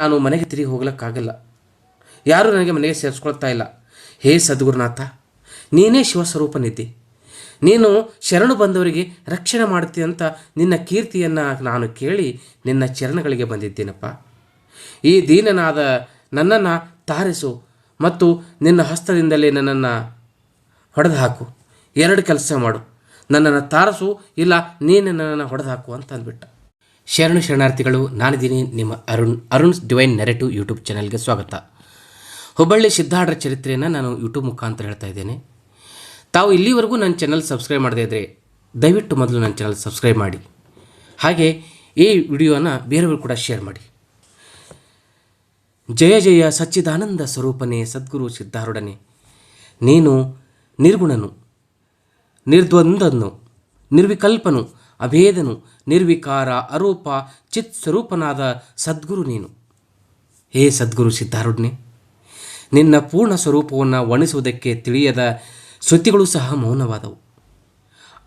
ನಾನು ಮನೆಗೆ ತಿರುಗಿ ಹೋಗ್ಲಿಕ್ಕಾಗಲ್ಲ. ಯಾರೂ ನನಗೆ ಮನೆಗೆ ಸೇರಿಸ್ಕೊಳ್ತಾ ಇಲ್ಲ. ಹೇ ಸದ್ಗುರುನಾಥ, ನೀನೇ ಶಿವಸ್ವರೂಪನಿದ್ದಿ. ನೀನು ಶರಣು ಬಂದವರಿಗೆ ರಕ್ಷಣೆ ಮಾಡ್ತೀಯ ಅಂತ ನಿನ್ನ ಕೀರ್ತಿಯನ್ನು ನಾನು ಕೇಳಿ ನಿನ್ನ ಚರಣಗಳಿಗೆ ಬಂದಿದ್ದೇನಪ್ಪ. ಈ ದೀನನಾದ ನನ್ನನ್ನು ತಾರಿಸು ಮತ್ತು ನಿನ್ನ ಹಸ್ತದಿಂದಲೇ ನನ್ನನ್ನು ಹೊಡೆದು ಹಾಕು ಎರಡು ಕೆಲಸ ಮಾಡು. ನನ್ನನ್ನು ತಾರಸು, ಇಲ್ಲ ನೀನು ನನ್ನನ್ನು ಹೊಡೆದು ಹಾಕು ಅಂತ ಅಂದ್ಬಿಟ್ಟ. ಶರಣು ಶರಣಾರ್ಥಿಗಳು ನಾನಿದ್ದೀನಿ ನಿಮ್ಮ Arun Arun's divine narrative YouTube ಚಾನೆಲ್ಗೆ ಸ್ವಾಗತ. ಹುಬ್ಬಳ್ಳಿ ಸಿದ್ಧಾರ್ಢರ ಚರಿತ್ರೆಯನ್ನು ನಾನು ಯೂಟ್ಯೂಬ್ ಮುಖಾಂತರ ಹೇಳ್ತಾ ಇದ್ದೇನೆ. ತಾವು ಇಲ್ಲಿವರೆಗೂ ನನ್ನ ಚಾನಲ್ ಸಬ್ಸ್ಕ್ರೈಬ್ ಮಾಡದೇ ಇದ್ದರೆ ದಯವಿಟ್ಟು ಮೊದಲು ನನ್ನ ಚಾನಲ್ ಸಬ್ಸ್ಕ್ರೈಬ್ ಮಾಡಿ. ಹಾಗೆ ಈ ವಿಡಿಯೋನ ಬೇರೆಯವರು ಕೂಡ ಶೇರ್ ಮಾಡಿ. ಜಯ ಜಯ ಸಚ್ಚಿದಾನಂದ ಸ್ವರೂಪನೇ ಸದ್ಗುರು ಸಿದ್ಧಾರೂಢನೇ. ನೀನು ನಿರ್ಗುಣನು ನಿರ್ದ್ವಂದನು ನಿರ್ವಿಕಲ್ಪನು ಅಭೇದನು, ನಿರ್ವಿಕಾರ, ಅರೂಪ ಚಿತ್ ಸ್ವರೂಪನಾದ ಸದ್ಗುರು ನೀನು. ಹೇ ಸದ್ಗುರು ಸಿದ್ಧಾರುಡ್ನೆ ನಿನ್ನ ಪೂರ್ಣ ಸ್ವರೂಪವನ್ನು ವರ್ಣಿಸುವುದಕ್ಕೆ ತಿಳಿಯದ ಶ್ರುತಿಗಳು ಸಹ ಮೌನವಾದವು.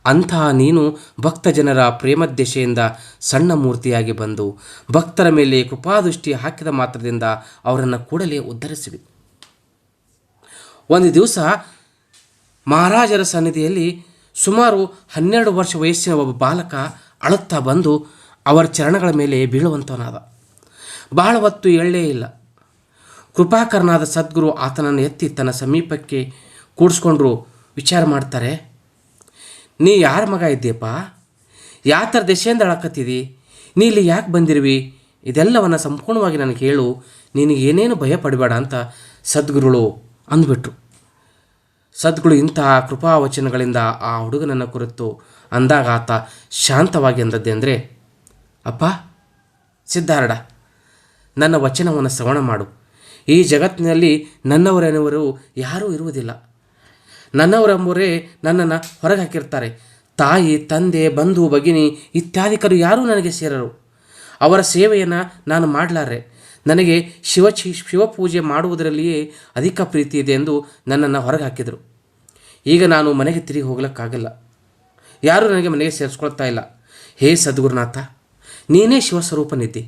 ಅಂತಹ ನೀನು ಭಕ್ತ ಜನರ ಪ್ರೇಮದ್ಯಶೆಯಿಂದ ಸಣ್ಣ ಮೂರ್ತಿಯಾಗಿ ಬಂದು ಭಕ್ತರ ಮೇಲೆ ಕೃಪಾದೃಷ್ಟಿ ಹಾಕಿದ ಮಾತ್ರದಿಂದ ಅವರನ್ನು ಕೂಡಲೇ ಉದ್ಧರಿಸಿವೆ. ಒಂದು ದಿವಸ ಮಹಾರಾಜರ ಸನ್ನಿಧಿಯಲ್ಲಿ ಸುಮಾರು ಹನ್ನೆರಡು ವರ್ಷ ವಯಸ್ಸಿನ ಒಬ್ಬ ಬಾಲಕ ಅಳುತ್ತಾ ಬಂದು ಅವರ ಚರಣಗಳ ಮೇಲೆ ಬೀಳುವಂಥವನಾದ ಬಹಳ ಹೊತ್ತು ಎಳ್ಳೇ ಇಲ್ಲ. ಕೃಪಾಕರನಾದ ಸದ್ಗುರು ಆತನನ್ನು ಎತ್ತಿ ತನ್ನ ಸಮೀಪಕ್ಕೆ ಕೂಡಿಸ್ಕೊಂಡ್ರು. ವಿಚಾರ ಮಾಡ್ತಾರೆ, ನೀ ಯಾರ ಮಗ ಇದ್ದೀಯಪ್ಪ? ಯಾವ ಥರ ದೆಸೆಯಿಂದ ಅಳಕತ್ತಿದಿ? ನೀ ಇಲ್ಲಿ ಯಾಕೆ ಬಂದಿರುವಿ? ಇದೆಲ್ಲವನ್ನು ಸಂಪೂರ್ಣವಾಗಿ ನನಗೆ ಹೇಳು. ನಿನಗೇನೇನು ಭಯ ಪಡಬೇಡ ಅಂತ ಸದ್ಗುರುಗಳು ಅಂದ್ಬಿಟ್ರು. ಸದ್ಗುರು ಇಂತಹ ಕೃಪಾವಚನಗಳಿಂದ ಆ ಹುಡುಗನನ್ನು ಕುರಿತು ಅಂದಾಗ ಆತ ಶಾಂತವಾಗಿ ಅಂದದ್ದೆ ಅಂದರೆ, ಅಪ್ಪ, ಸಿದ್ಧಾರಡ, ನನ್ನ ವಚನವನ್ನು ಶ್ರವಣ ಮಾಡು. ಈ ಜಗತ್ತಿನಲ್ಲಿ ನನ್ನವರೆನವರು ಯಾರೂ ಇರುವುದಿಲ್ಲ. ನನ್ನವರೆಂಬರೇ ನನ್ನನ್ನು ಹೊರಗೆ ಹಾಕಿರ್ತಾರೆ ತಾಯಿ, ತಂದೆ, ಬಂಧು, ಭಗಿನಿ ಇತ್ಯಾದಿಕರು ಯಾರೂ ನನಗೆ ಸೇರರು. ಅವರ ಸೇವೆಯನ್ನು ನಾನು ಮಾಡಲಾರೆ ನನಗೆ ಶಿವ ಶಿವಪೂಜೆ ಮಾಡುವುದರಲ್ಲಿಯೇ ಅಧಿಕ ಪ್ರೀತಿ ಇದೆ ಎಂದು ನನ್ನನ್ನು ಹೊರಗೆ ಹಾಕಿದರು ಈಗ ನಾನು ಮನೆಗೆ ತಿರುಗಿ ಹೋಗ್ಲಿಕ್ಕಾಗಲ್ಲ. ಯಾರೂ ನನಗೆ ಮನೆಗೆ ಸೇರಿಸ್ಕೊಳ್ತಾ ಇಲ್ಲ. ಹೇ ಸದ್ಗುರುನಾಥ, ನೀನೇ ಶಿವಸ್ವರೂಪನಿದ್ದಿ.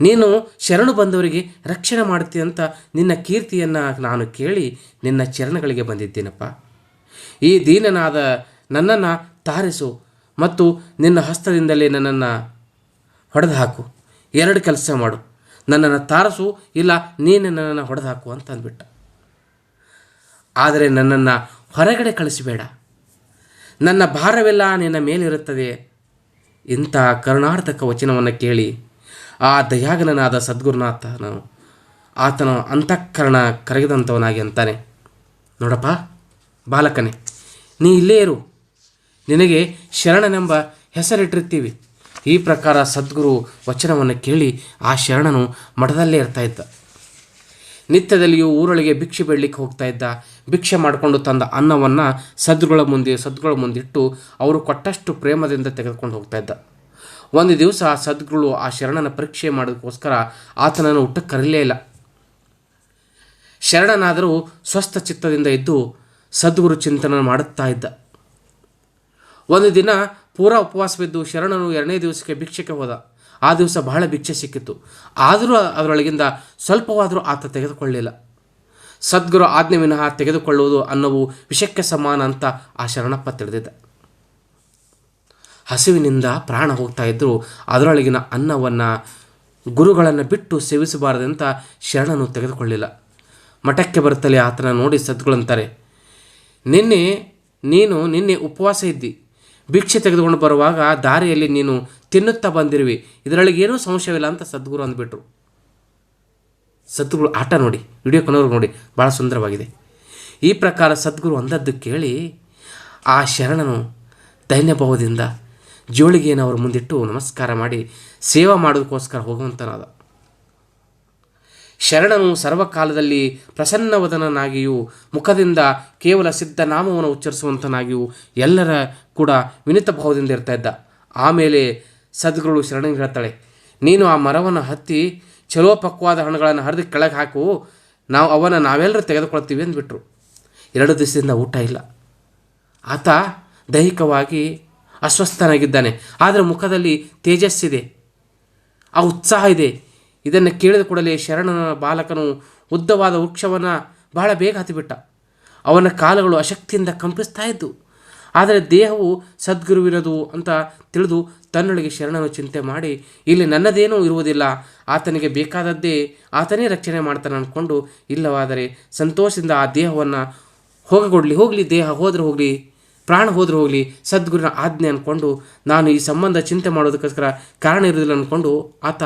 ನೀನು ಶರಣು ಬಂದವರಿಗೆ ರಕ್ಷಣೆ ಮಾಡ್ತೀಯ ಅಂತ ನಿನ್ನ ಕೀರ್ತಿಯನ್ನು ನಾನು ಕೇಳಿ ನಿನ್ನ ಚರಣಗಳಿಗೆ ಬಂದಿದ್ದೇನಪ್ಪ. ಈ ದೀನನಾದ ನನ್ನನ್ನು ತಾರಿಸು ಮತ್ತು ನಿನ್ನ ಹಸ್ತದಿಂದಲೇ ನನ್ನನ್ನು ಹೊಡೆದು ಹಾಕು ಎರಡು ಕೆಲಸ ಮಾಡು. ನನ್ನನ್ನು ತಾರಸು, ಇಲ್ಲ ನೀನು ನನ್ನನ್ನು ಹೊಡೆದು ಹಾಕು ಅಂತ ಅಂದ್ಬಿಟ್ಟ ಆದರೆ ನನ್ನನ್ನು ಹೊರಗಡೆ ಕಳಿಸಬೇಡ. ನನ್ನ ಭಾರವೆಲ್ಲ ನಿನ್ನ ಮೇಲಿರುತ್ತದೆ. ಇಂಥ ಕರುಣಾರ್ಥಕ ವಚನವನ್ನು ಕೇಳಿ ಆ ದಯಾಗನನಾದ ಸದ್ಗುರುನಾಥನು ಆತನ ಅಂತಃಕರಣ ಕರಗಿದಂಥವನಾಗಿ ಅಂತಾನೆ. ನೋಡಪ್ಪ, ಬಾಲಕನೇ, ನೀ ಇಲ್ಲೇ ಇರು. ನಿನಗೆ ಶರಣನೆಂಬ ಹೆಸರಿಟ್ಟಿರ್ತೀವಿ. ಈ ಪ್ರಕಾರ ಸದ್ಗುರು ವಚನವನ್ನು ಕೇಳಿ ಆ ಶರಣನು ಮಠದಲ್ಲೇ ಇರ್ತಾ ನಿತ್ಯದಲ್ಲಿಯೂ ಊರೊಳಗೆ ಭಿಕ್ಷೆ ಬೇಡಲಿಕ್ಕೆ ಹೋಗ್ತಾ ಇದ್ದ. ಭಿಕ್ಷೆ ಮಾಡಿಕೊಂಡು ತಂದ ಅನ್ನವನ್ನು ಸದ್ಗಳ ಮುಂದೆ, ಸದ್ಗಳ ಮುಂದಿಟ್ಟು ಅವರು ಕೊಟ್ಟಷ್ಟು ಪ್ರೇಮದಿಂದ ತೆಗೆದುಕೊಂಡು ಹೋಗ್ತಾ ಇದ್ದ. ಒಂದು ದಿವಸ ಆ ಸದ್ಗಳು ಆ ಶರಣನ ಪರೀಕ್ಷೆ ಮಾಡೋದಕ್ಕೋಸ್ಕರ ಆತನನ್ನು ಊಟಕ್ಕೆ ಕರೀಲೇ ಇಲ್ಲ. ಶರಣನಾದರೂ ಸ್ವಸ್ಥ ಚಿತ್ತದಿಂದ ಇದ್ದು ಸದ್ಗುರು ಚಿಂತನೆ ಮಾಡುತ್ತಾ ಇದ್ದ. ಒಂದು ದಿನ ಪೂರಾ ಉಪವಾಸವಿದ್ದು ಶರಣನು ಎರಡನೇ ದಿವಸಕ್ಕೆ ಭಿಕ್ಷೆಗೆ ಹೋದ. ಆ ದಿವಸ ಬಹಳ ಭಿಕ್ಷೆ ಸಿಕ್ಕಿತ್ತು. ಆದರೂ ಅದರೊಳಗಿಂದ ಸ್ವಲ್ಪವಾದರೂ ಆತ ತೆಗೆದುಕೊಳ್ಳಲಿಲ್ಲ ಸದ್ಗುರು ಆಜ್ಞೆ ವಿನಃ ತೆಗೆದುಕೊಳ್ಳುವುದು ಅನ್ನೋವು ವಿಷಕ್ಕೆ ಸಮಾನ ಅಂತ ಆ ಶರಣಪ್ಪ ತಿಳಿದಿದ್ದ. ಹಸಿವಿನಿಂದ ಪ್ರಾಣ ಹೋಗ್ತಾ ಇದ್ದರೂ ಅದರೊಳಗಿನ ಅನ್ನವನ್ನು ಗುರುಗಳನ್ನು ಬಿಟ್ಟು ಸೇವಿಸಬಾರದಂತ ಶರಣನು ತೆಗೆದುಕೊಳ್ಳಿಲ್ಲ. ಮಠಕ್ಕೆ ಬರುತ್ತಲೇ ಆತನ ನೋಡಿ ಸದ್ಗುಳಂತಾರೆ ನಿನ್ನೆ ನೀನು ನಿನ್ನೆ ಉಪವಾಸ ಇದ್ದಿ. ಭಿಕ್ಷೆ ತೆಗೆದುಕೊಂಡು ಬರುವಾಗ ದಾರಿಯಲ್ಲಿ ನೀನು ತಿನ್ನುತ್ತಾ ಬಂದಿರುವಿ. ಇದರೊಳಗೆ ಏನೂ ಸಂಶಯವಿಲ್ಲ ಅಂತ ಸದ್ಗುರು ಅಂದ್ಬಿಟ್ರು. ಸದ್ಗುರು ಆಟ ನೋಡಿ, ವಿಡಿಯೋ ಕೊನೆಯವ್ರಿಗೆ ನೋಡಿ ಭಾಳ ಸುಂದರವಾಗಿದೆ. ಈ ಪ್ರಕಾರ ಸದ್ಗುರು ಅಂದದ್ದು ಕೇಳಿ, ಆ ಶರಣನು ದೈನ್ಯಭಾವದಿಂದ ಜೋಳಿಗೆಯನ್ನು ಅವರು ಮುಂದಿಟ್ಟು ನಮಸ್ಕಾರ ಮಾಡಿ, ಸೇವಾ ಮಾಡೋದಕ್ಕೋಸ್ಕರ ಹೋಗುವಂತನಾದ. ಶರಣನು ಸರ್ವಕಾಲದಲ್ಲಿ ಪ್ರಸನ್ನವದನನಾಗಿಯೂ, ಮುಖದಿಂದ ಕೇವಲ ಸಿದ್ಧ ನಾಮವನ್ನು ಉಚ್ಚರಿಸುವಂತನಾಗಿಯೂ ಎಲ್ಲರ ಕೂಡ ವಿನಿತ ಭಾವದಿಂದ ಇರ್ತಾ ಇದ್ದ. ಆಮೇಲೆ ಸದ್ಗುರು ಶರಣನಿಗೆ ಹೇಳ್ತಾಳೆ, ನೀನು ಆ ಮರವನ್ನು ಹತ್ತಿ ಚಲೋ ಪಕ್ವಾದ ಹಣ್ಣುಗಳನ್ನು ಹರಿದು ಕೆಳಗೆ ಹಾಕು. ನಾವು ಅವನ ನಾವೆಲ್ಲರೂ ತೆಗೆದುಕೊಳ್ತೀವಿ ಅಂದ್ಬಿಟ್ರು. ಎರಡು ದಿವಸದಿಂದ ಊಟ ಇಲ್ಲ. ಆತ ದೈಹಿಕವಾಗಿ ಅಸ್ವಸ್ಥನಾಗಿದ್ದಾನೆ. ಆದರೆ ಮುಖದಲ್ಲಿ ತೇಜಸ್ಸಿದೆ. ಆ ಉತ್ಸಾಹ ಇದೆ. ಇದನ್ನು ಕೇಳಿದ ಕೂಡಲೇ ಶರಣನ ಬಾಲಕನು ಉದ್ದವಾದ ವೃಕ್ಷವನ್ನು ಬಹಳ ಬೇಗ ಹತ್ತಿಬಿಟ್ಟ ಅವನ ಕಾಲುಗಳು ಅಶಕ್ತಿಯಿಂದ ಕಂಪಿಸ್ತಾ ಇದ್ದು ಆದರೆ ದೇಹವು ಸದ್ಗುರುವಿರದು ಅಂತ ತಿಳಿದು ತನ್ನೊಳಗೆ ಶರಣನು ಚಿಂತೆ ಮಾಡಿ, ಇಲ್ಲಿ ನನ್ನದೇನೂ ಇರುವುದಿಲ್ಲ, ಆತನಿಗೆ ಬೇಕಾದದ್ದೇ ಆತನೇ ರಕ್ಷಣೆ ಮಾಡ್ತಾನೆ ಅಂದ್ಕೊಂಡು ಇಲ್ಲವಾದರೆ ಸಂತೋಷದಿಂದ ಆ ದೇಹವನ್ನು ಹೋಗಗೊಡಲಿ, ಹೋಗಲಿ, ದೇಹ ಹೋದ್ರೆ ಹೋಗಲಿ, ಪ್ರಾಣ ಹೋದರೂ ಹೋಗಲಿ ಸದ್ಗುರುನ ಆಜ್ಞೆ ಅಂದ್ಕೊಂಡು ನಾನು ಈ ಸಂಬಂಧ ಚಿಂತೆ ಮಾಡೋದಕ್ಕೋಸ್ಕರ ಕಾರಣ ಇರುವುದಿಲ್ಲ ಅಂದ್ಕೊಂಡು ಆತ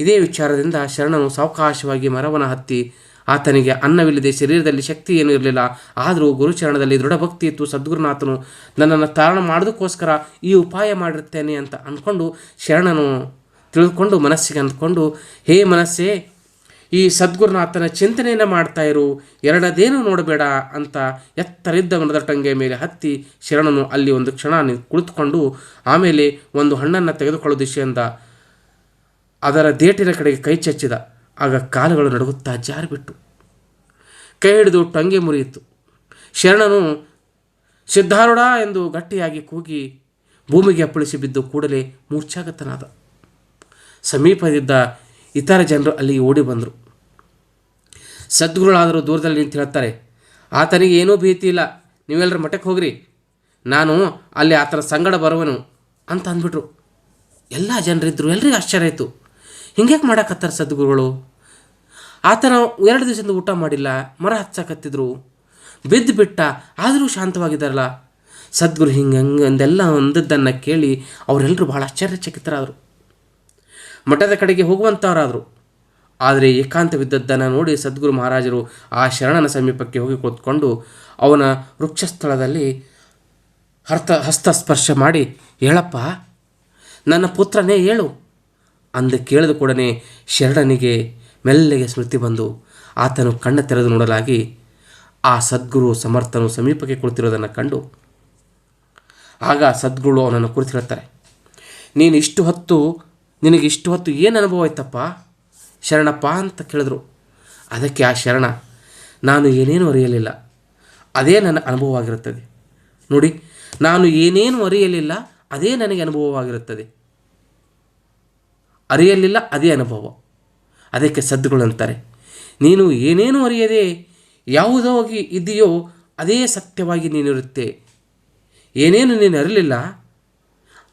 ಇದೇ ವಿಚಾರದಿಂದ ಶರಣನು ಸಾವಕಾಶವಾಗಿ ಮರವನ್ನು ಹತ್ತಿ ಆತನಿಗೆ ಅನ್ನವಿಲ್ಲದೆ ಶರೀರದಲ್ಲಿ ಶಕ್ತಿ ಏನೂ ಇರಲಿಲ್ಲ. ಆದರೂ ಗುರುಚರಣದಲ್ಲಿ ದೃಢ ಭಕ್ತಿ ಇತ್ತು. ಸದ್ಗುರುನಾಥನು ನನ್ನನ್ನು ತಾರಣ ಮಾಡೋದಕ್ಕೋಸ್ಕರ ಈ ಉಪಾಯ ಮಾಡಿರ್ತೇನೆ ಅಂತ ಅಂದ್ಕೊಂಡು ಶರಣನು ತಿಳಿದುಕೊಂಡು ಮನಸ್ಸಿಗೆ ಅಂದ್ಕೊಂಡು, ಹೇ ಮನಸ್ಸೇ, ಈ ಸದ್ಗುರುನಾಥನ ಚಿಂತನೆಯನ್ನು ಮಾಡ್ತಾ ಇರು. ಎರಡದೇನು ನೋಡಬೇಡ ಅಂತ ಎತ್ತರಿದ್ದ ಮನದಟ್ಟಂಗೆ ಮೇಲೆ ಹತ್ತಿ ಶರಣನು ಅಲ್ಲಿ ಒಂದು ಕ್ಷಣ ಕುಳಿತುಕೊಂಡು ಆಮೇಲೆ ಒಂದು ಹಣ್ಣನ್ನು ತೆಗೆದುಕೊಳ್ಳೋ ದಿಶೆಯಿಂದ ಅದರ ದೇಟಿನ ಕಡೆಗೆ ಕೈ ಚಚ್ಚಿದ. ಆಗ ಕಾಲುಗಳು ನಡುಗುತ್ತಾ ಜಾರಿಬಿಟ್ಟು ಕೈ ಹಿಡಿದು ಟಂಗೆ ಮುರಿಯಿತು. ಶರಣನು ಸಿದ್ಧಾರೂಢ ಎಂದು ಗಟ್ಟಿಯಾಗಿ ಕೂಗಿ ಭೂಮಿಗೆ ಅಪ್ಪಳಿಸಿ ಬಿದ್ದು ಕೂಡಲೇ ಮೂರ್ಛಾಗತನಾದ. ಸಮೀಪದಿದ್ದ ಇತರ ಜನರು ಅಲ್ಲಿಗೆ ಓಡಿ ಬಂದರು. ಸದ್ಗುರುಳಾದರೂ ದೂರದಲ್ಲಿ ನಿಂತು ಹೇಳ್ತಾರೆ ಆತನಿಗೆ ಏನೂ ಭೀತಿ ಇಲ್ಲ. ನೀವೆಲ್ಲರ ಮಠಕ್ಕೆ ಹೋಗ್ರಿ. ನಾನು ಅಲ್ಲಿ ಆತನ ಸಂಗಡ ಬರುವನು ಅಂತ ಅಂದ್ಬಿಟ್ರು. ಎಲ್ಲ ಜನರಿದ್ದರು. ಎಲ್ರಿಗೂ ಆಶ್ಚರ್ಯ ಆಯಿತು. ಹಿಂಗ್ಯಾಕೆ ಮಾಡಕತ್ತಾರೆ ಸದ್ಗುರುಗಳು? ಆತನ ಎರಡು ದಿವಸದಿಂದ ಊಟ ಮಾಡಿಲ್ಲ, ಮರ ಹಚ್ಚಕತ್ತಿದ್ರು. ಬಿದ್ದು ಬಿಟ್ಟ, ಆದರೂ ಶಾಂತವಾಗಿದ್ದಾರಲ್ಲ. ಸದ್ಗುರು ಹಿಂಗೆ ಹಂಗೆ ಅಂದೆಲ್ಲ ಅಂದದ್ದನ್ನು ಕೇಳಿ ಅವರೆಲ್ಲರೂ ಭಾಳ ಆಶ್ಚರ್ಯಚಕಿತರಾದರು. ಮಠದ ಕಡೆಗೆ ಹೋಗುವಂಥವರಾದರು ಆದರೆ ಏಕಾಂತವಿದ್ದದ್ದನ್ನು ನೋಡಿ ಸದ್ಗುರು ಮಹಾರಾಜರು ಆ ಶರಣನ ಸಮೀಪಕ್ಕೆ ಹೋಗಿ ಕೂತ್ಕೊಂಡು ಅವನ ವೃಕ್ಷಸ್ಥಳದಲ್ಲಿ ಹರ್ತ ಹಸ್ತಸ್ಪರ್ಶ ಮಾಡಿ, ಹೇಳಪ್ಪ, ನನ್ನ ಪುತ್ರನೇ ಹೇಳು ಅಂದು ಕೇಳಿದ ಕೂಡನೆ ಶರಣನಿಗೆ ಮೆಲ್ಲಗೆ ಸ್ಮೃತಿ ಬಂದು, ಆತನು ಕಣ್ಣ ತೆರೆದು ನೋಡಲಾಗಿ, ಆ ಸದ್ಗುರು ಸಮರ್ಥನು ಸಮೀಪಕ್ಕೆ ಕುಳಿತಿರೋದನ್ನು ಕಂಡು, ಆಗ ಸದ್ಗುರು ಅವನನ್ನು ಕುರಿತು ಹೇಳ್ತಾರೆ ನೀನು ಇಷ್ಟು ಹೊತ್ತು, ನಿನಗೆ ಇಷ್ಟು ಹೊತ್ತು ಏನು ಅನುಭವ ಆಯ್ತಪ್ಪ? ಶರಣಪ್ಪ ಅಂತ ಕೇಳಿದ್ರು. ಅದಕ್ಕೆ ಆ ಶರಣ, ನಾನು ಏನೇನು ಅರಿಯಲಿಲ್ಲ. ಅದೇ ನನ್ನ ಅನುಭವವಾಗಿರುತ್ತದೆ. ನೋಡಿ, ನಾನು ಏನೇನು ಅರಿಯಲಿಲ್ಲ, ಅದೇ ನನಗೆ ಅನುಭವವಾಗಿರುತ್ತದೆ. ಅರಿಯಲಿಲ್ಲ, ಅದೇ ಅನುಭವ. ಅದಕ್ಕೆ ಸದ್ದುಗಳು ಅಂತಾರೆ, ನೀನು ಏನೇನು ಅರಿಯದೆ ಯಾವುದಾಗಿ ಇದೆಯೋ ಅದೇ ಸತ್ಯವಾಗಿ ನೀನಿರುತ್ತೆ. ಏನೇನು ನೀನು ಅರಿಲಿಲ್ಲ,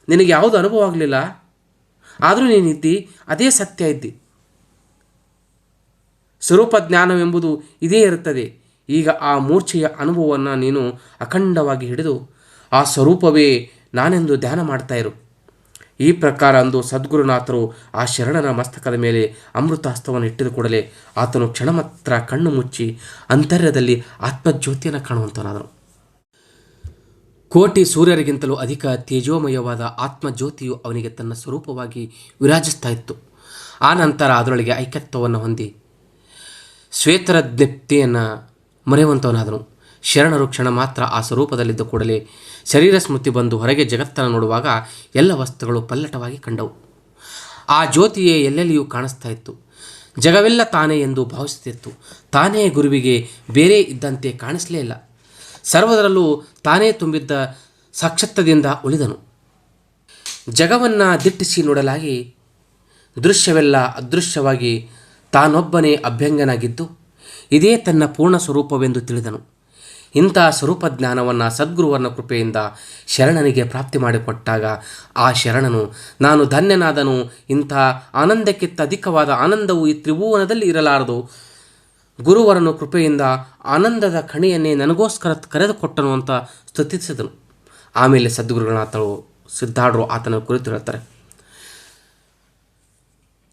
ನಿನಗೆ ಯಾವುದು ಅನುಭವ ಆಗಲಿಲ್ಲ, ಆದರೂ ನೀನಿದ್ದಿ, ಅದೇ ಸತ್ಯ ಇದ್ದಿ. ಸ್ವರೂಪ ಜ್ಞಾನವೆಂಬುದು ಇದೇ ಇರುತ್ತದೆ. ಈಗ ಆ ಮೂರ್ಛೆಯ ಅನುಭವವನ್ನು ನೀನು ಅಖಂಡವಾಗಿ ಹಿಡಿದು, ಆ ಸ್ವರೂಪವೇ ನಾನೆಂದು ಧ್ಯಾನ ಮಾಡ್ತಾ ಇರು. ಈ ಪ್ರಕಾರ ಅಂದು ಸದ್ಗುರುನಾಥರು ಆ ಶರಣನ ಮಸ್ತಕದ ಮೇಲೆ ಅಮೃತಾಸ್ತವನ್ನು ಇಟ್ಟಿದ ಕೂಡಲೇ ಆತನು ಕ್ಷಣ ಮಾತ್ರ ಕಣ್ಣು ಮುಚ್ಚಿ ಅಂತರ್ಯದಲ್ಲಿ ಆತ್ಮಜ್ಯೋತಿಯನ್ನು ಕಾಣುವಂತನಾದನು ಕೋಟಿ ಸೂರ್ಯರಿಗಿಂತಲೂ ಅಧಿಕ ತೇಜೋಮಯವಾದ ಆತ್ಮಜ್ಯೋತಿಯು ಅವನಿಗೆ ತನ್ನ ಸ್ವರೂಪವಾಗಿ ವಿರಾಜಿಸ್ತಾ ಇತ್ತು ಆ ನಂತರ ಅದರೊಳಗೆ ಐಕ್ಯತ್ವವನ್ನು ಹೊಂದಿ ಶ್ವೇತರ ಜ್ಞಪ್ತಿಯನ್ನು ಮರೆಯುವಂತವನಾದನು. ಶರಣರು ಕ್ಷಣ ಮಾತ್ರ ಆ ಸ್ವರೂಪದಲ್ಲಿದ್ದ ಕೂಡಲೇ ಶರೀರ ಸ್ಮೃತಿ ಬಂದು ಹೊರಗೆ ಜಗತ್ತನ್ನು ನೋಡುವಾಗ ಎಲ್ಲ ವಸ್ತುಗಳು ಪಲ್ಲಟವಾಗಿ ಕಂಡವು. ಆ ಜ್ಯೋತಿಯೇ ಎಲ್ಲೆಲ್ಲಿಯೂ ಕಾಣಿಸ್ತಾ ಇತ್ತು. ಜಗವೆಲ್ಲ ತಾನೇ ಎಂದು ಭಾವಿಸುತ್ತಿತ್ತು. ತಾನೇ ಗುರುವಿಗೆ ಬೇರೆ ಇದ್ದಂತೆ ಕಾಣಿಸಲೇ ಇಲ್ಲ. ಸರ್ವದರಲ್ಲೂ ತಾನೇ ತುಂಬಿದ್ದ ಸಾಕ್ಷತ್ವದಿಂದ ಉಳಿದನು. ಜಗವನ್ನು ದಿಟ್ಟಿಸಿ ನೋಡಲಾಗಿ ದೃಶ್ಯವೆಲ್ಲ ಅದೃಶ್ಯವಾಗಿ ತಾನೊಬ್ಬನೇ ಅಭ್ಯಂಗನಾಗಿದ್ದು, ಇದೇ ತನ್ನ ಪೂರ್ಣ ಸ್ವರೂಪವೆಂದು ತಿಳಿದನು. ಇಂಥ ಸ್ವರೂಪ ಜ್ಞಾನವನ್ನು ಸದ್ಗುರುವನ್ನ ಕೃಪೆಯಿಂದ ಶರಣನಿಗೆ ಪ್ರಾಪ್ತಿ ಮಾಡಿಕೊಟ್ಟಾಗ ಆ ಶರಣನು, ನಾನು ಧನ್ಯನಾದನು, ಇಂಥ ಆನಂದಕ್ಕಿಂತ ಅಧಿಕವಾದ ಆನಂದವು ಈ ತ್ರಿಭುವನದಲ್ಲಿ ಇರಲಾರದು. ಗುರುವರನು ಕೃಪೆಯಿಂದ ಆನಂದದ ಕಣಿಯನ್ನೇ ನನಗೋಸ್ಕರ ಕರೆದುಕೊಟ್ಟನು ಅಂತ ಸ್ತುತಿಸಿದನು. ಆಮೇಲೆ ಸದ್ಗುರುಗಳಾತಳು ಸಿದ್ಧಾಡರು ಆತನ ಕುರಿತು ಹೇಳ್ತಾರೆ.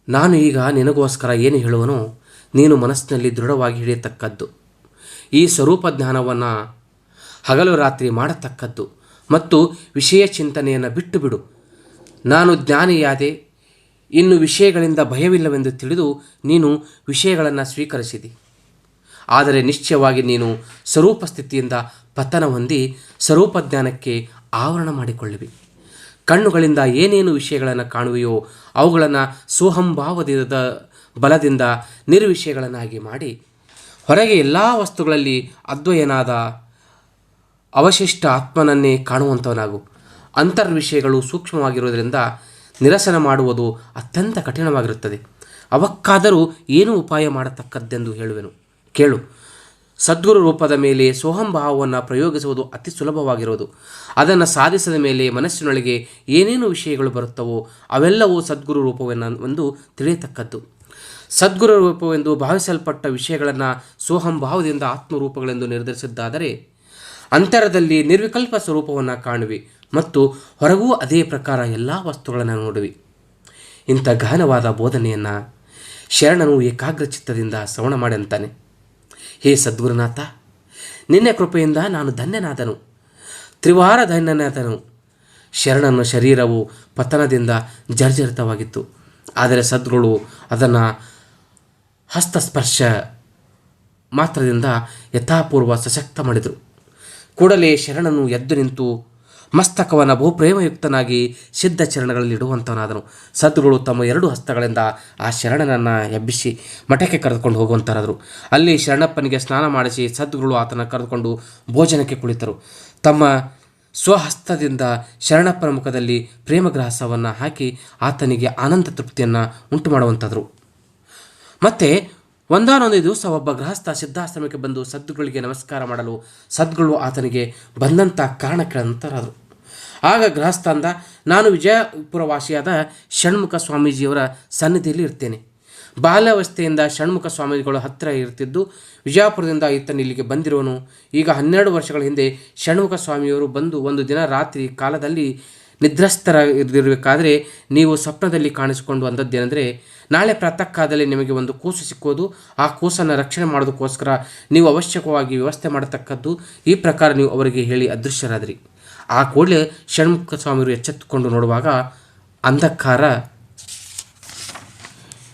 ನಾನು ಈಗ ನಿನಗೋಸ್ಕರ ಏನು ಹೇಳುವನೋ, ನೀನು ಮನಸ್ಸಿನಲ್ಲಿ ದೃಢವಾಗಿ ಹಿಡಿಯತಕ್ಕದ್ದು. ಈ ಸ್ವರೂಪ ಜ್ಞಾನವನ್ನು ಹಗಲು ರಾತ್ರಿ ಮಾಡತಕ್ಕದ್ದು ಮತ್ತು ವಿಷಯ ಚಿಂತನೆಯನ್ನು ಬಿಟ್ಟು ಬಿಡು ನಾನು ಜ್ಞಾನಿಯಾದೆ, ಇನ್ನು ವಿಷಯಗಳಿಂದ ಭಯವಿಲ್ಲವೆಂದು ತಿಳಿದು ನೀನು ವಿಷಯಗಳನ್ನು ಸ್ವೀಕರಿಸಿದಿ. ಆದರೆ ನಿಶ್ಚಯವಾಗಿ ನೀನು ಸ್ವರೂಪ ಸ್ಥಿತಿಯಿಂದ ಪತನ ಹೊಂದಿ ಸ್ವರೂಪ ಜ್ಞಾನಕ್ಕೆ ಆವರಣ ಮಾಡಿಕೊಳ್ಳುವಿ ಕಣ್ಣುಗಳಿಂದ ಏನೇನು ವಿಷಯಗಳನ್ನು ಕಾಣುವೆಯೋ ಅವುಗಳನ್ನು ಸೋಹಂಭಾವದ ಬಲದಿಂದ ನಿರ್ವಿಷಯಗಳನ್ನಾಗಿ ಮಾಡಿ ಹೊರಗೆ ಎಲ್ಲ ವಸ್ತುಗಳಲ್ಲಿ ಅದ್ವಯನಾದ ಅವಶಿಷ್ಟ ಆತ್ಮನನ್ನೇ ಕಾಣುವಂಥವನಾಗು ಅಂತರ್ವಿಷಯಗಳು ಸೂಕ್ಷ್ಮವಾಗಿರುವುದರಿಂದ ನಿರಸನ ಮಾಡುವುದು ಅತ್ಯಂತ ಕಠಿಣವಾಗಿರುತ್ತದೆ. ಅವಕ್ಕಾದರೂ ಏನು ಉಪಾಯ ಮಾಡತಕ್ಕದ್ದೆಂದು ಹೇಳುವೆನು. ಕೇಳು. ಸದ್ಗುರು ರೂಪದ ಮೇಲೆ ಸೋಹಂಭಾವವನ್ನು ಪ್ರಯೋಗಿಸುವುದು ಅತಿ ಸುಲಭವಾಗಿರುವುದು. ಅದನ್ನು ಸಾಧಿಸಿದ ಮೇಲೆ ಮನಸ್ಸಿನೊಳಗೆ ಏನೇನು ವಿಷಯಗಳು ಬರುತ್ತವೋ ಅವೆಲ್ಲವೂ ಸದ್ಗುರು ರೂಪವನ್ನು ಒಂದು ತಿಳಿಯತಕ್ಕದ್ದು. ಸದ್ಗುರು ರೂಪವೆಂದು ಭಾವಿಸಲ್ಪಟ್ಟ ವಿಷಯಗಳನ್ನು ಸೋಹಂಭಾವದಿಂದ ಆತ್ಮರೂಪಗಳೆಂದು ನಿರ್ಧರಿಸಿದ್ದಾದರೆ, ಅಂತರದಲ್ಲಿ ನಿರ್ವಿಕಲ್ಪ ಸ್ವರೂಪವನ್ನು ಕಾಣುವೆ ಮತ್ತು ಹೊರಗೂ ಅದೇ ಪ್ರಕಾರ ಎಲ್ಲ ವಸ್ತುಗಳನ್ನು ನೋಡುವಿ. ಇಂಥ ಗಹನವಾದ ಬೋಧನೆಯನ್ನು ಶರಣನು ಏಕಾಗ್ರಚಿತ್ತದಿಂದ ಶ್ರವಣ ಮಾಡಂತಾನೆ ಹೇ ಸದ್ಗುರುನಾಥ, ನಿನ್ನ ಕೃಪೆಯಿಂದ ನಾನು ಧನ್ಯನಾದನು. ತ್ರಿವಾರ ಧನ್ಯನಾದನು. ಶರಣನ ಶರೀರವು ಪತನದಿಂದ ಜರ್ಜರಿತವಾಗಿತ್ತು. ಆದರೆ ಸದ್ಗುರು ಅದನ್ನು ಹಸ್ತಸ್ಪರ್ಶ ಮಾತ್ರದಿಂದ ಯಥಾಪೂರ್ವ ಸಶಕ್ತ ಮಾಡಿದರು. ಕೂಡಲೇ ಶರಣನು ಎದ್ದು ನಿಂತು ಮಸ್ತಕವನ್ನು ಬಹುಪ್ರೇಮಯುಕ್ತನಾಗಿ ಸಿದ್ಧ ಚರಣಗಳಲ್ಲಿ ಇಡುವಂತವನಾದನು. ಸದ್ಗುರು ತಮ್ಮ ಎರಡು ಹಸ್ತಗಳಿಂದ ಆ ಶರಣನನ್ನು ಎಬ್ಬಿಸಿ ಮಠಕ್ಕೆ ಕರೆದುಕೊಂಡು ಹೋಗುವಂಥರಾದರು ಅಲ್ಲಿ ಶರಣಪ್ಪನಿಗೆ ಸ್ನಾನ ಮಾಡಿಸಿ ಸದ್ಗುರು ಆತನ ಕರೆದುಕೊಂಡು ಭೋಜನಕ್ಕೆ ಕುಳಿತರು. ತಮ್ಮ ಸ್ವಹಸ್ತದಿಂದ ಶರಣಪ್ಪನ ಮುಖದಲ್ಲಿ ಪ್ರೇಮಗ್ರಹಸವನ್ನು ಹಾಕಿ ಆತನಿಗೆ ಆನಂದ ತೃಪ್ತಿಯನ್ನು ಉಂಟು ಮಾಡುವಂಥದ್ರು ಮತ್ತೆ ಒಂದಾನೊಂದು ದಿವಸ ಒಬ್ಬ ಗೃಹಸ್ಥ ಸಿದ್ಧಾಶ್ರಮಕ್ಕೆ ಬಂದು ಸದ್ಗುಗಳಿಗೆ ನಮಸ್ಕಾರ ಮಾಡಲು ಸದ್ಗುಳು ಆತನಿಗೆ ಬಂದಂಥ ಕಾರಣ ಕೇಳಂತರಾದರು ಆಗ ಗೃಹಸ್ಥ ಅಂದ, ನಾನು ವಿಜಯಪುರವಾಸಿಯಾದ ಷಣ್ಮುಖ ಸ್ವಾಮೀಜಿಯವರ ಸನ್ನಿಧಿಯಲ್ಲಿ ಇರ್ತೇನೆ. ಬಾಲ್ಯಾವಸ್ಥೆಯಿಂದ ಷಣ್ಮುಖ ಸ್ವಾಮೀಜಿಗಳು ಹತ್ತಿರ ಇರ್ತಿದ್ದು, ವಿಜಯಪುರದಿಂದ ಈತನ ಇಲ್ಲಿಗೆ ಬಂದಿರುವನು. ಈಗ ಹನ್ನೆರಡು ವರ್ಷಗಳ ಹಿಂದೆ ಷಣ್ಮುಖ ಸ್ವಾಮಿಯವರು ಬಂದು ಒಂದು ದಿನ ರಾತ್ರಿ ಕಾಲದಲ್ಲಿ ನಿದ್ರಸ್ಥರ ಇರಬೇಕಾದ್ರೆ ನೀವು ಸ್ವಪ್ನದಲ್ಲಿ ಕಾಣಿಸಿಕೊಂಡು ಅಂಥದ್ದೇನೆಂದರೆ ನಾಳೆ ಪ್ರಾತಃ ಕಾಲದಲ್ಲಿ ನಿಮಗೆ ಒಂದು ಕೂಸು ಸಿಕ್ಕೋದು, ಆ ಕೂಸನ್ನು ರಕ್ಷಣೆ ಮಾಡೋದಕ್ಕೋಸ್ಕರ ನೀವು ಅವಶ್ಯಕವಾಗಿ ವ್ಯವಸ್ಥೆ ಮಾಡತಕ್ಕದ್ದು ಈ ಪ್ರಕಾರ ನೀವು ಅವರಿಗೆ ಹೇಳಿ ಅದೃಶ್ಯರಾದ್ರಿ. ಆ ಕೂಡಲೇ ಷಣ್ಮುಖ ಸ್ವಾಮಿಯವರು ಎಚ್ಚೆತ್ತುಕೊಂಡು ನೋಡುವಾಗ ಅಂಧಕಾರ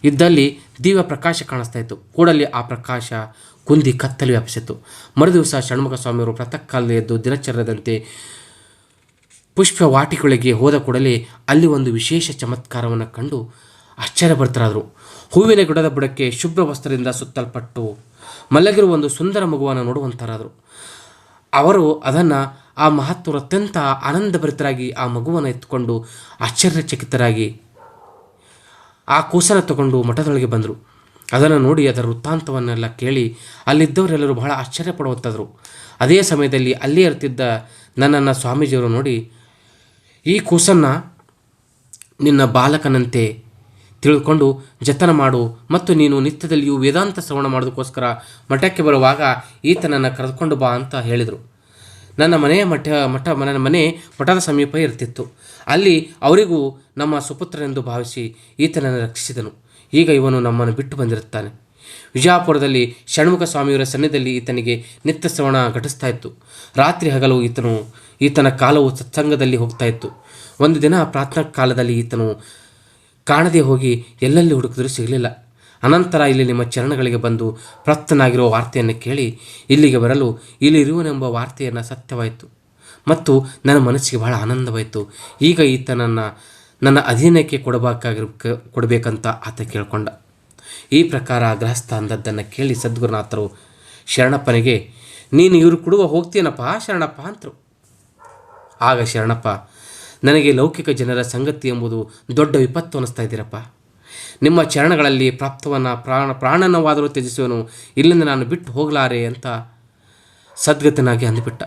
ಇದ್ದಲ್ಲಿ ದಿವ್ಯ ಪ್ರಕಾಶ ಕಾಣಿಸ್ತಾ ಇತ್ತು. ಕೂಡಲೇ ಆ ಪ್ರಕಾಶ ಕುಂದಿ ಕತ್ತಲು ವ್ಯಾಪಿಸಿತ್ತು. ಮರುದಿವಸ ಷಣ್ಮುಖ ಸ್ವಾಮಿಯವರು ಪ್ರಾತಃ ಕಾಲದಲ್ಲಿ ಎದ್ದು ದಿನಚರ್ಯದಂತೆ ಪುಷ್ಪ ವಾಟಿಗಳಿಗೆ ಹೋದ ಕೂಡಲೇ ಅಲ್ಲಿ ಒಂದು ವಿಶೇಷ ಚಮತ್ಕಾರವನ್ನು ಕಂಡು ಆಶ್ಚರ್ಯಭರ್ತರಾದರು. ಹೂವಿನ ಗಿಡದ ಬುಡಕ್ಕೆ ಶುಭ್ರ ವಸ್ತ್ರದಿಂದ ಸುತ್ತಲ್ಪಟ್ಟು ಮಲಗಿರುವ ಒಂದು ಸುಂದರ ಮಗುವನ್ನು ನೋಡುವಂತರಾದರು. ಅವರು ಅದನ್ನು ಆ ಮಹತ್ವರು ಅತ್ಯಂತ ಆನಂದಭರಿತರಾಗಿ ಆ ಮಗುವನ್ನು ಎತ್ತುಕೊಂಡು ಆಶ್ಚರ್ಯಚಕಿತರಾಗಿ ಆ ಕೂಸನ ತಗೊಂಡು ಮಠದೊಳಗೆ ಬಂದರು. ಅದನ್ನು ನೋಡಿ ಅದರ ವೃತ್ತಾಂತವನ್ನೆಲ್ಲ ಕೇಳಿ ಅಲ್ಲಿದ್ದವರೆಲ್ಲರೂ ಬಹಳ ಆಶ್ಚರ್ಯಪಡುವಂಥದ್ರು ಅದೇ ಸಮಯದಲ್ಲಿ ಅಲ್ಲಿ ಇರ್ತಿದ್ದ ನನ್ನನ್ನು ಸ್ವಾಮೀಜಿಯವರು ನೋಡಿ ಈ ಕೂಸನ್ನು ನಿನ್ನ ಬಾಲಕನಂತೆ ತಿಳ್ಕೊಂಡು ಜತನ ಮಾಡು ಮತ್ತು ನೀನು ನಿತ್ಯದಲ್ಲಿಯೂ ವೇದಾಂತ ಶ್ರವಣ ಮಾಡೋದಕ್ಕೋಸ್ಕರ ಮಠಕ್ಕೆ ಬರುವಾಗ ಈತನನ್ನು ಕರೆದುಕೊಂಡು ಬಾ ಅಂತ ಹೇಳಿದರು. ನನ್ನ ಮನೆಯ ಮಠ ಮಠ, ನನ್ನ ಮನೆ ಮಠದ ಸಮೀಪ ಇರ್ತಿತ್ತು. ಅಲ್ಲಿ ಅವರಿಗೂ ನಮ್ಮ ಸುಪುತ್ರನೆಂದು ಭಾವಿಸಿ ಈತನನ್ನು ರಕ್ಷಿಸಿದನು. ಈಗ ಇವನು ನಮ್ಮನ್ನು ಬಿಟ್ಟು ಬಂದಿರುತ್ತಾನೆ. ವಿಜಯಪುರದಲ್ಲಿ ಷಣ್ಮುಖ ಸ್ವಾಮಿಯವರ ಸನ್ನಿಧಿಯಲ್ಲಿ ಈತನಿಗೆ ನಿತ್ಯ ಶ್ರವಣ ಘಟಿಸ್ತಾ ಇತ್ತು. ರಾತ್ರಿ ಹಗಲು ಈತನು ಈತನ ಕಾಲವು ಸತ್ಸಂಗದಲ್ಲಿ ಹೋಗ್ತಾ ಇತ್ತು. ಒಂದು ದಿನ ಪ್ರಾರ್ಥನಾ ಕಾಲದಲ್ಲಿ ಈತನು ಕಾಣದೆ ಹೋಗಿ ಎಲ್ಲೆಲ್ಲಿ ಹುಡುಕಿದರೂ ಸಿಗಲಿಲ್ಲ. ಅನಂತರ ಇಲ್ಲಿ ನಿಮ್ಮ ಚರಣಗಳಿಗೆ ಬಂದು ಪ್ರಾಪ್ತನಾಗಿರುವ ವಾರ್ತೆಯನ್ನು ಕೇಳಿ ಇಲ್ಲಿಗೆ ಬರಲು ಇಲ್ಲಿ ಇರುವನೆಂಬ ವಾರ್ತೆಯನ್ನು ಸತ್ಯವಾಯಿತು. ಮತ್ತು ನನ್ನ ಮನಸ್ಸಿಗೆ ಬಹಳ ಆನಂದವಾಯಿತು. ಈಗ ಈತನನ್ನು ನನ್ನ ಅಧೀನಕ್ಕೆ ಕೊಡಬೇಕಾಗಿರ ಕೊಡಬೇಕಂತ ಆತ ಕೇಳಿಕೊಂಡ. ಈ ಪ್ರಕಾರ ಗೃಹಸ್ಥ ಅಂದದ್ದನ್ನು ಕೇಳಿ ಸದ್ಗುರುನಾಥರು ಶರಣಪ್ಪನಿಗೆ, ನೀನು ಇವರು ಕೊಡುವ ಹೋಗ್ತೀನಪ್ಪ ಶರಣಪ್ಪ ಅಂತರು. ಆಗ ಶರಣಪ್ಪ, ನನಗೆ ಲೌಕಿಕ ಜನರ ಸಂಗತಿ ಎಂಬುದು ದೊಡ್ಡ ವಿಪತ್ತು ಅನ್ನಿಸ್ತಾ ಇದ್ದೀರಪ್ಪ ನಿಮ್ಮ ಚರಣಗಳಲ್ಲಿ ಪ್ರಾಪ್ತವನ್ನು ಪ್ರಾಣ ಪ್ರಾಣನವಾದರೂ ತ್ಯಜಿಸುವನು, ಇಲ್ಲಿಂದ ನಾನು ಬಿಟ್ಟು ಹೋಗಲಾರೆ ಅಂತ ಸದ್ಗತನಾಗಿ ಅಂದುಬಿಟ್ಟ.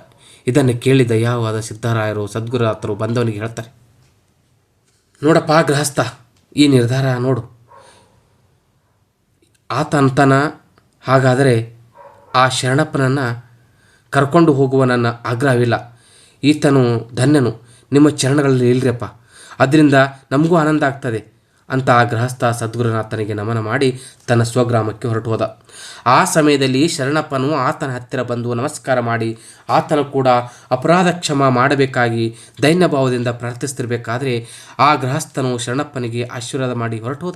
ಇದನ್ನು ಕೇಳಿದ ಯಾವಾದ ಸಿದ್ಧರಾಯರು ಸದ್ಗುರಾತರು ಬಂದವನಿಗೆ ಹೇಳ್ತಾರೆ, ನೋಡಪ್ಪ ಗೃಹಸ್ಥ, ಈ ನಿರ್ಧಾರ ನೋಡು. ಆತ ಅಂತಾನ ಹಾಗಾದರೆ ಆ ಶರಣಪ್ಪನನ್ನು ಕರ್ಕೊಂಡು ಹೋಗುವ ನನ್ನ ಆಗ್ರಹವಿಲ್ಲ. ಈತನು ಧನ್ಯನು. ನಿಮ್ಮ ಚರಣಗಳಲ್ಲಿ ಇಲ್ರಿಯಪ್ಪ. ಅದರಿಂದ ನಮಗೂ ಆನಂದ ಆಗ್ತದೆ. ಅಂತ ಆ ಗೃಹಸ್ಥ ಸದ್ಗುರುನಾಥನಿಗೆ ನಮನ ಮಾಡಿ ತನ್ನ ಸ್ವಗ್ರಾಮಕ್ಕೆ ಹೊರಟು ಹೋದ ಆ ಸಮಯದಲ್ಲಿ ಶರಣಪ್ಪನು ಆತನ ಹತ್ತಿರ ಬಂದು ನಮಸ್ಕಾರ ಮಾಡಿ ಆತನು ಕೂಡ ಅಪರಾಧ ಕ್ಷಮ ಮಾಡಬೇಕಾಗಿ ದೈನ್ಯಭಾವದಿಂದ ಪ್ರಾರ್ಥಿಸ್ತಿರ್ಬೇಕಾದ್ರೆ ಆ ಗೃಹಸ್ಥನು ಶರಣಪ್ಪನಿಗೆ ಆಶೀರ್ವಾದ ಮಾಡಿ ಹೊರಟು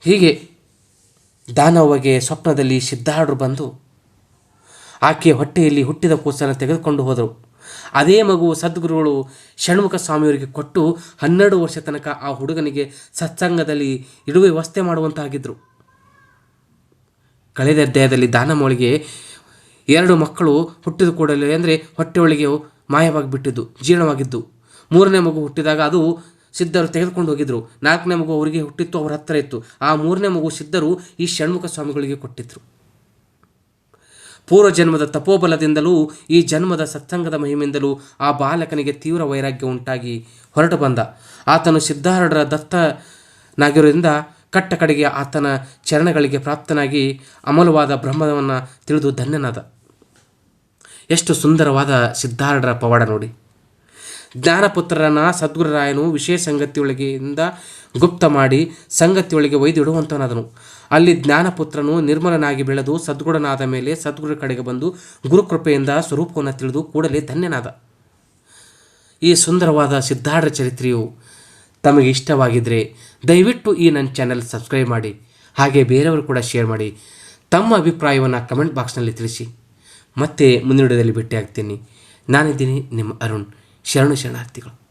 ಹೀಗೆ ದಾನವಗೆ ಸ್ವಪ್ನದಲ್ಲಿ ಸಿದ್ಧಾರ್ಢರು ಬಂದು ಆಕೆಯ ಹೊಟ್ಟೆಯಲ್ಲಿ ಹುಟ್ಟಿದ ಕೂಸನ್ನು ತೆಗೆದುಕೊಂಡು ಹೋದರು. ಅದೇ ಮಗು ಸದ್ಗುರುಗಳು ಷಣ್ಮುಖ ಸ್ವಾಮಿಯವರಿಗೆ ಕೊಟ್ಟು ಹನ್ನೆರಡು ವರ್ಷ ತನಕ ಆ ಹುಡುಗನಿಗೆ ಸತ್ಸಂಗದಲ್ಲಿ ಇಡುವ ವ್ಯವಸ್ಥೆ ಮಾಡುವಂತಾಗಿದ್ದರು. ಕಳೆದ ಅಧ್ಯಾಯದಲ್ಲಿ ದಾನಮೋಳಿಗೆ ಎರಡು ಮಕ್ಕಳು ಹುಟ್ಟಿದ ಕೂಡಲೇ, ಅಂದರೆ ಹೊಟ್ಟೆಯೊಳಗೆ ಮಾಯವಾಗಿ ಬಿಟ್ಟಿದ್ದು ಜೀರ್ಣವಾಗಿದ್ದು. ಮೂರನೇ ಮಗು ಹುಟ್ಟಿದಾಗ ಅದು ಸಿದ್ಧರು ತೆಗೆದುಕೊಂಡು ಹೋಗಿದ್ದರು ನಾಲ್ಕನೇ ಮಗು ಅವರಿಗೆ ಹುಟ್ಟಿತ್ತು, ಅವರ ಹತ್ತಿರ ಇತ್ತು. ಆ ಮೂರನೇ ಮಗು ಸಿದ್ಧರು ಈ ಷಣ್ಮುಖ ಸ್ವಾಮಿಗಳಿಗೆ ಕೊಟ್ಟಿದ್ರು. ಪೂರ್ವ ಜನ್ಮದ ತಪೋಬಲದಿಂದಲೂ ಈ ಜನ್ಮದ ಸತ್ಸಂಗದ ಮಹಿಮೆಯಿಂದಲೂ ಆ ಬಾಲಕನಿಗೆ ತೀವ್ರ ವೈರಾಗ್ಯ ಉಂಟಾಗಿ ಹೊರಟು ಬಂದ. ಆತನು ಸಿದ್ಧಾರೂಢರ ದತ್ತನಾಗಿರುವುದರಿಂದ ಕಟ್ಟ ಕಡೆಗೆ ಆತನ ಚರಣಗಳಿಗೆ ಪ್ರಾಪ್ತನಾಗಿ ಅಮಲವಾದ ಬ್ರಹ್ಮವನ್ನು ತಿಳಿದು ಧನ್ಯನಾದ. ಎಷ್ಟು ಸುಂದರವಾದ ಸಿದ್ಧಾರೂಢರ ಪವಾಡ ನೋಡಿ. ಜ್ಞಾನಪುತ್ರರನ್ನ ಸದ್ಗುರುರಾಯನು ವಿಶೇಷ ಸಂಗತಿಯೊಳಗೆಯಿಂದ ಗುಪ್ತ ಮಾಡಿ ಸಂಗತಿಯೊಳಗೆ ಒಯ್ದಿಡುವಂತವನಾದನು ಅಲ್ಲಿ ಜ್ಞಾನಪುತ್ರನು ನಿರ್ಮಲನಾಗಿ ಬೆಳೆದು ಸದ್ಗುಣನಾದ ಮೇಲೆ ಸದ್ಗುರು ಕಡೆಗೆ ಬಂದು ಗುರುಕೃಪೆಯಿಂದ ಸ್ವರೂಪವನ್ನು ತಿಳಿದು ಕೂಡಲೇ ಧನ್ಯನಾದ. ಈ ಸುಂದರವಾದ ಸಿದ್ಧಾರ್ಥ ಚರಿತ್ರೆಯು ತಮಗೆ ಇಷ್ಟವಾಗಿದ್ದರೆ ದಯವಿಟ್ಟು ಈ ನನ್ನ ಚಾನೆಲ್ ಸಬ್ಸ್ಕ್ರೈಬ್ ಮಾಡಿ, ಹಾಗೆ ಬೇರೆಯವರು ಕೂಡ ಶೇರ್ ಮಾಡಿ, ತಮ್ಮ ಅಭಿಪ್ರಾಯವನ್ನು ಕಮೆಂಟ್ ಬಾಕ್ಸ್ನಲ್ಲಿ ತಿಳಿಸಿ. ಮತ್ತೆ ಮುಂದಿನ ವಿಡಿಯೋದಲ್ಲಿ ಭೇಟಿಯಾಗ್ತೀನಿ. ನಾನಿದ್ದೀನಿ ನಿಮ್ಮ ಅರುಣ್. ಶರಣು ಶರಣಾರ್ಥಿಗಳು.